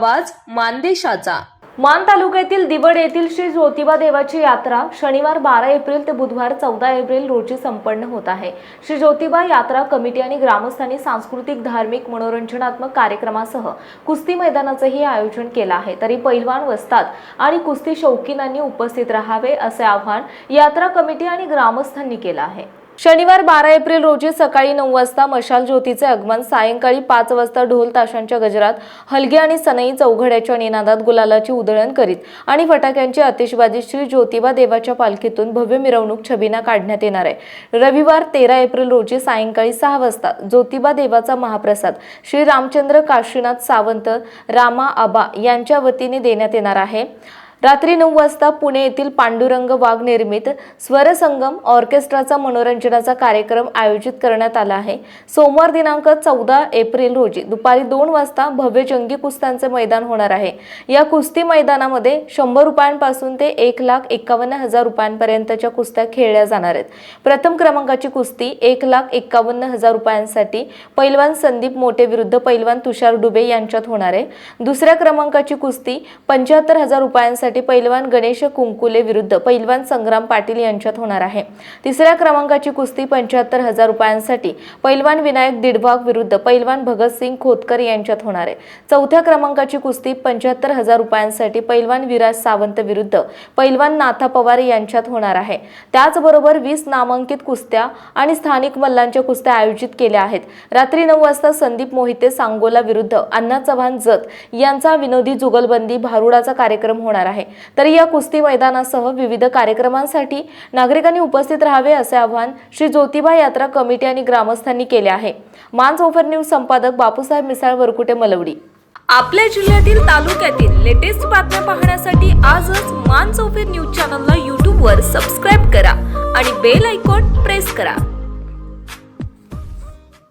आवाज मानदेशाचा. मान तालुक्यातील दिवड येथील श्री ज्योतिबा देवाची यात्रा शनिवार बारा एप्रिल ते बुधवार चौदा एप्रिल रोजी संपन्न होत आहे. श्री ज्योतिबा यात्रा कमिटी आणि ग्रामस्थांनी सांस्कृतिक धार्मिक मनोरंजनात्मक कार्यक्रमासह कुस्ती मैदानाचंही आयोजन केलं आहे. तरी पैलवान वस्तात आणि कुस्ती शौकीनांनी उपस्थित राहावे असे आवाहन यात्रा कमिटी आणि ग्रामस्थांनी केलं आहे. शनिवार बारा एप्रिल रोजी सकाळी नऊ वाजता मशाल ज्योतीचे आगमन सायंकाळी पाच वाजता ढोल ताशांच्या गजरात हलगे आणि सनई चौघड्याच्या निनादात गुलालाची उधळण करीत आणि फटाक्यांची आतिषबाजी श्री ज्योतिबा देवाच्या पालखीतून भव्य मिरवणूक छबिना काढण्यात येणार आहे. रविवार तेरा एप्रिल रोजी सायंकाळी सहा वाजता ज्योतिबा देवाचा महाप्रसाद श्री रामचंद्र काशीनाथ सावंत रामा आबा यांच्या वतीने देण्यात येणार आहे. रात्री नऊ वाजता पुणे येथील पांडुरंग वाघ निर्मित स्वरसंगम ऑर्केस्ट्राचा मनोरंजनाचा कार्यक्रम आयोजित करण्यात आला आहे. सोमवार दिनांक चौदा एप्रिल रोजी दुपारी दोन वाजता भव्य जंगी कुस्त्यांचे मैदान होणार आहे. या कुस्ती मैदानामध्ये शंभर रुपयांपासून ते एक लाख एकावन्न हजार रुपयांपर्यंतच्या कुस्त्या खेळल्या जाणार आहेत. प्रथम क्रमांकाची कुस्ती एक लाख एकावन्न हजार रुपयांसाठी पैलवान संदीप मोठे विरुद्ध पैलवान तुषार डुबे यांच्यात होणार आहे. दुसऱ्या क्रमांकाची कुस्ती पंच्याहत्तर हजार रुपयांसाठी पैलवान गणेश कुंकुले विरुद्ध पैलवान संग्राम पाटील यांच्यात होणार आहे. तिसऱ्या क्रमांकाची कुस्ती पंच्याहत्तर हजार रुपयांसाठी पैलवान विनायक दिडभाग विरुद्ध पैलवान भगतसिंग खोतकर यांच्यात होणार आहे. चौथ्या क्रमांकाची कुस्ती पंच्याहत्तर हजार रुपयांसाठी पैलवान विराज सावंत विरुद्ध पैलवान नाथा पवार यांच्यात होणार आहे. त्याचबरोबर वीस नामांकित कुस्त्या आणि स्थानिक मल्लांच्या कुस्त्या आयोजित केल्या आहेत. रात्री नऊ वाजता संदीप मोहिते सांगोला विरुद्ध अण्णा चव्हाण जत यांचा विनोदी जुगलबंदी भारुडाचा कार्यक्रम होणार आहे. तर या कुस्ती मैदानासह विविध कार्यक्रमांसाठी नागरिकांनी उपस्थित राहावे असे आवाहन श्री ज्योतिबा यात्रा कमिटी आणि ग्रामस्थांनी केले आहे. मानस ओफर न्यूज संपादक बापूसाहेब मिसाळ वरकुटे मलवडी. आपल्या जिल्ह्यातील तालुक्यातील लेटेस्ट बातम्या पाहण्यासाठी आजच मान चौफेर न्यूज चॅनलला यूट्यूबवर सबस्क्राईब करा आणि बेल आयकॉन प्रेस करा.